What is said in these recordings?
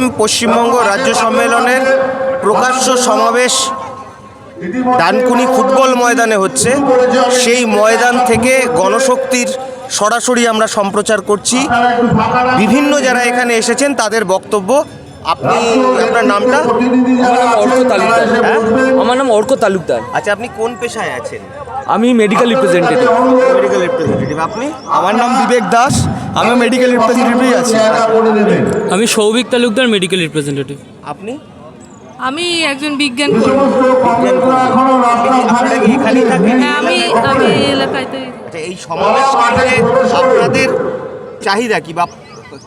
পশ্চিমবঙ্গ রাজ্য সম্মেলনের প্রকাশ্য সমাবেশ ডানকুনি ফুটবল ময়দানে হচ্ছে। সেই ময়দান থেকে গণশক্তির সরাসরি আমরা সম্প্রচার করছি। বিভিন্ন যারা এখানে এসেছেন তাদের বক্তব্য। আপনি আপনার নামটা? আমার নাম অর্ক তালুকদার। হ্যাঁ? আমার নাম অর্ক তালুকদার। আচ্ছা আপনি কোন পেশায় আছেন? আমি মেডিকেল রিপ্রেজেন্টেটিভ মেডিকেল রিপ্রেজেন্টেটিভ আপনি? আমার নাম বিবেক দাস। আমি মেডিকেল রিপ্রেজেন্টেটিভই আছি। আমি সৌভিক তালুকদার মেডিকেল রিপ্রেজেন্টেটিভ আপনি? আমি একজন বিজ্ঞান হ্যাঁ আমি আমি এই এলাকাতে। আচ্ছা এই সমাবেশ আপনাদের চাহিদা কি বা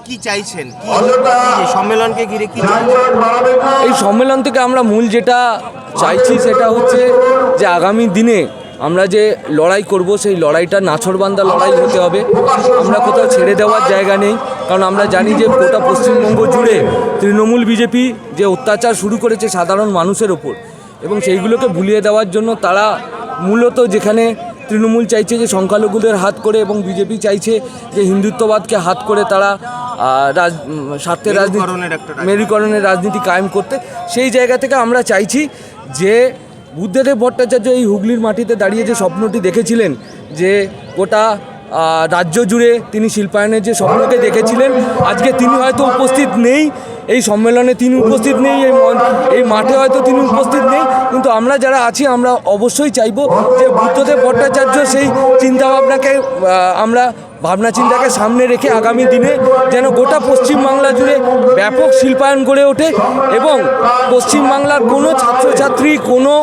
কি চাইছেন? সম্মেলনকে ঘিরে কি এই সম্মেলন থেকে আমরা মূল যেটা চাইছি সেটা হচ্ছে যে আগামী দিনে আমরা যে লড়াই করব সেই লড়াইটা নাছরবান্দা লড়াই হতে হবে আমরা কোথাও ছেড়ে দেওয়ার জায়গা নেই কারণ আমরা জানি যে গোটা পশ্চিমবঙ্গ জুড়ে তৃণমূল বিজেপি যে অত্যাচার শুরু করেছে সাধারণ মানুষের ওপর এবং সেইগুলোকে ভুলিয়ে দেওয়ার জন্য তারা মূলত যেখানে তৃণমূল চাইছে যে সংখ্যালঘুদের হাত করে এবং বিজেপি চাইছে যে হিন্দুত্ববাদকে হাত করে তারা রাজ স্বার্থের রাজনীতি। মেরুকরণের রাজনীতি কায়েম করতে সেই জায়গা থেকে আমরা চাইছি যে বুদ্ধদেব ভট্টাচার্য এই হুগলির মাটিতে দাঁড়িয়ে যে স্বপ্নটি দেখেছিলেন, যে গোটা রাজ্য জুড়ে তিনি শিল্পায়নের যে স্বপ্নকে দেখেছিলেন, আজকে তিনি হয়তো উপস্থিত নেই, এই সম্মেলনে তিনি উপস্থিত নেই, এই এই মাঠে হয়তো তিনি উপস্থিত নেই, কিন্তু আমরা যারা আছি, আমরা অবশ্যই চাইব যে বুদ্ধদেব ভট্টাচার্য সেই চিন্তাভাবনাকে আমরা ভাবনা চিন্তাকে সামনে রেখে আগামী দিনে যেন গোটা পশ্চিমবাংলা জুড়ে ব্যাপক শিল্পায়ন গড়ে ওঠে এবং পশ্চিমবাংলার কোনো ছাত্রছাত্রী, কোনো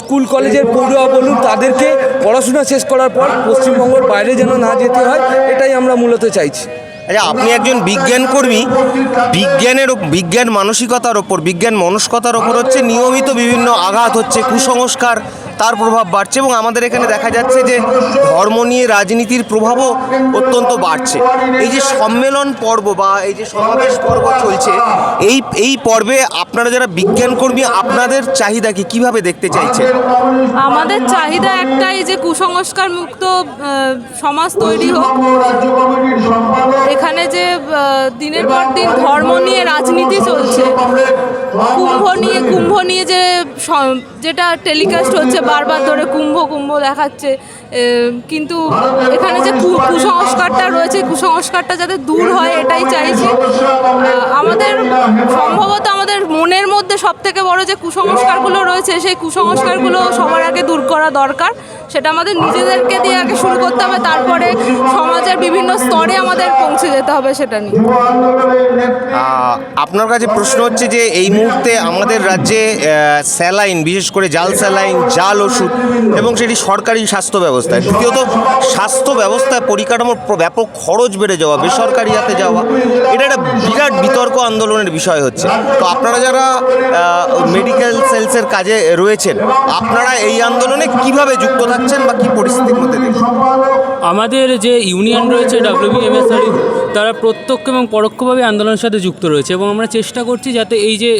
স্কুল, কলেজের পড়ুয়া বলুন তাদেরকে পড়াশোনা শেষ করার পর পশ্চিমবঙ্গের বাইরে যেন না যেতে হয়, এটাই আমরা মূলত চাইছি। আচ্ছা আপনি একজন বিজ্ঞান কর্মী, বিজ্ঞানের বিজ্ঞান মানসিকতার ওপর, বিজ্ঞান মনস্কতার ওপর হচ্ছে নিয়মিত বিভিন্ন আঘাত হচ্ছে, কুসংস্কার তার প্রভাব বাড়ছে এবং আমাদের এখানে দেখা যাচ্ছে যে ধর্ম নিয়ে রাজনীতির প্রভাবও অত্যন্ত বাড়ছে। এই যে সম্মেলন পর্ব বা এই যে সমাবেশ পর্ব চলছে, এই এই পর্বে আপনারা যারা বিজ্ঞান কর্মী, আপনাদের চাহিদা কি? কীভাবে দেখতে চাইছেন? আমাদের চাহিদা একটাই যে কুসংস্কার মুক্ত সমাজ তৈরি হোক। এখানে যে দিনের পর দিন ধর্ম নিয়ে রাজনীতি চলছে, কুম্ভ নিয়ে কুম্ভ নিয়ে যে যেটা টেলিকাস্ট হচ্ছে বারবার ধরে কুম্ভ কুম্ভ দেখাচ্ছে কিন্তু এখানে যে কুসংস্কারটা রয়েছে, কুসংস্কারটা যাতে দূর হয় এটাই চাইছি। আমাদের সম্ভবত আমাদের মনের মধ্যে সব থেকে বড় যে কুসংস্কারগুলো রয়েছে, সেই কুসংস্কারগুলো সবার আগে দূর করা দরকার। সেটা আমাদের নিজেদেরকে দিয়ে আগে শুরু করতে হবে, তারপরে সমাজের বিভিন্ন স্তরে আমাদের পৌঁছে যেতে হবে সেটা নিয়ে। আপনার কাছে প্রশ্ন হচ্ছে যে এই মুহূর্তে আমাদের রাজ্যে স্যালাইন, বিশেষ করে জাল স্যালাইন, জাল ওষুধ এবং সেটি সরকারি স্বাস্থ্য ব্যবস্থায়। দ্বিতীয়ত, স্বাস্থ্য ব্যবস্থায় পরিকাঠামোর ব্যাপক খরচ বেড়ে যাওয়া, বেসরকারি হাতে যাওয়া, এটা একটা বিরাট বিতর্ক আন্দোলনের বিষয় হচ্ছে। তো আপনারা যারা মেডিকেল সেলসের কাজে রয়েছেন, আপনারা এই আন্দোলনে কীভাবে যুক্ত থাকছেন বা কি পরিস্থিতির মধ্যে আমাদের যে ইউনিয়ন রয়েছে ডাব্লিউবিএমএসআরই তারা প্রত্যক্ষ এবং পরোক্ষভাবে আন্দোলনের সাথে যুক্ত রয়েছে এবং আমরা চেষ্টা করছি যাতে এই যে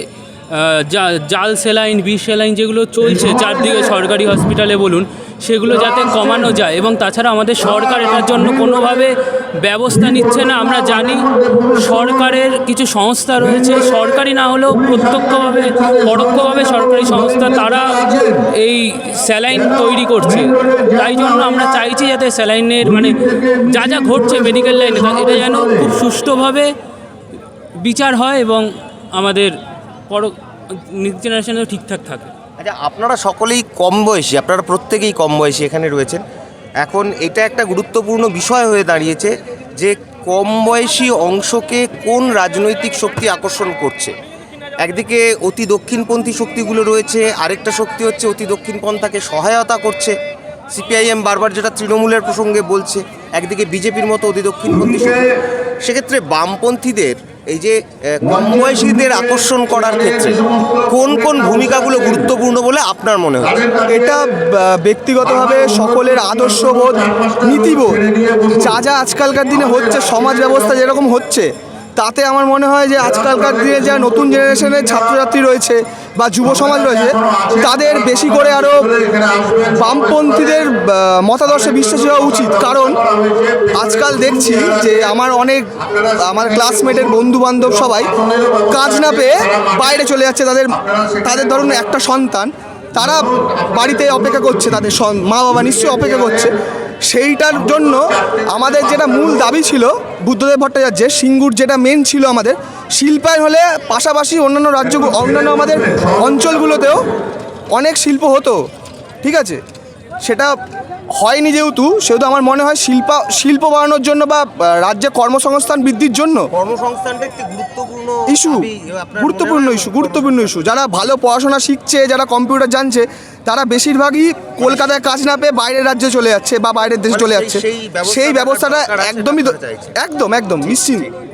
জাল সেলাইন, বিষ সেলাইন যেগুলো চলছে চারদিকে সরকারি হসপিটালে বলুন, সেগুলো যাতে কমানো যায় এবং তাছাড়া আমাদের সরকার এটার জন্য কোনোভাবে ব্যবস্থা নিচ্ছে না, আমরা জানি সরকারের কিছু সংস্থা রয়েছে, সরকারি না হলেও প্রত্যক্ষভাবে, পরোক্ষভাবে সরকারি সংস্থা তারা এই স্যালাইন তৈরি করছে। তাই জন্য আমরা চাইছি যাতে স্যালাইনের মানে যা যা ঘটছে মেডিকেল লাইনে এটা যেন খুব সুষ্ঠুভাবে বিচার হয় এবং আমাদের পর নেক্সট জেনারেশনেও ঠিকঠাক থাকে। আচ্ছা আপনারা সকলেই কম বয়সী, আপনারা প্রত্যেকেই কম বয়সী এখানে রয়েছেন। এখন এটা একটা গুরুত্বপূর্ণ বিষয় হয়ে দাঁড়িয়েছে যে কম বয়সী অংশকে কোন রাজনৈতিক শক্তি আকর্ষণ করছে। একদিকে অতি দক্ষিণপন্থী শক্তিগুলো রয়েছে, আরেকটা শক্তি হচ্ছে অতি দক্ষিণপন্থাকে সহায়তা করছে। সিপিআইএম বারবার যেটা তৃণমূলের প্রসঙ্গে বলছে, একদিকে বিজেপির মতো অতি দক্ষিণপন্থী সেক্ষেত্রে বামপন্থীদের এই যে কম বয়সীদের আকর্ষণ করার ক্ষেত্রে কোন কোন ভূমিকাগুলো গুরুত্বপূর্ণ বলে আপনার মনে হয়? এটা ব্যক্তিগতভাবে সকলের আদর্শবোধ, নীতিবোধ, যা যা আজকালকার দিনে হচ্ছে, সমাজ ব্যবস্থা যেরকম হচ্ছে, তাতে আমার মনে হয় যে আজকালকার দিনে যা নতুন জেনারেশনের ছাত্রছাত্রী রয়েছে বা যুব সমাজ রয়েছে, তাদের বেশি করে আরও বামপন্থীদের মতাদর্শে বিশ্বাসী হওয়া উচিত। কারণ আজকাল দেখছি যে আমার অনেক, আমার ক্লাসমেটের বন্ধু বান্ধব সবাই কাজ না পেয়ে বাইরে চলে যাচ্ছে তাদের তাদের ধরুন একটা সন্তান, তারা বাড়িতে অপেক্ষা করছে তাদের মা বাবা নিশ্চয়ই অপেক্ষা করছে। সেইটার জন্য আমাদের যেটা মূল দাবি ছিল, বুদ্ধদেব ভট্টাচার্যের, সিঙ্গুর যেটা মেন ছিল আমাদের শিল্পায়ন হলে পাশাপাশি অন্যান্য রাজ্য অন্যান্য আমাদের অঞ্চলগুলোতেও অনেক শিল্প হতো ঠিক আছে? সেটা হয়নি যেহেতু সেহেতু আমার মনে হয় শিল্প শিল্প বাড়ানোর জন্য বা রাজ্যে কর্মসংস্থান বৃদ্ধির জন্য কর্মসংস্থানটা একটি গুরুত্বপূর্ণ ইস্যু গুরুত্বপূর্ণ ইস্যু গুরুত্বপূর্ণ ইস্যু। যারা ভালো পড়াশোনা শিখছে যারা কম্পিউটার জানছে তারা বেশিরভাগই কলকাতায় কাজ না পেয়ে বাইরের রাজ্যে চলে যাচ্ছে বা বাইরের দেশে মানে চলে যাচ্ছে। সেই ব্যবস্থাটা একদমই। একদম একদম নিশ্চিন্ত।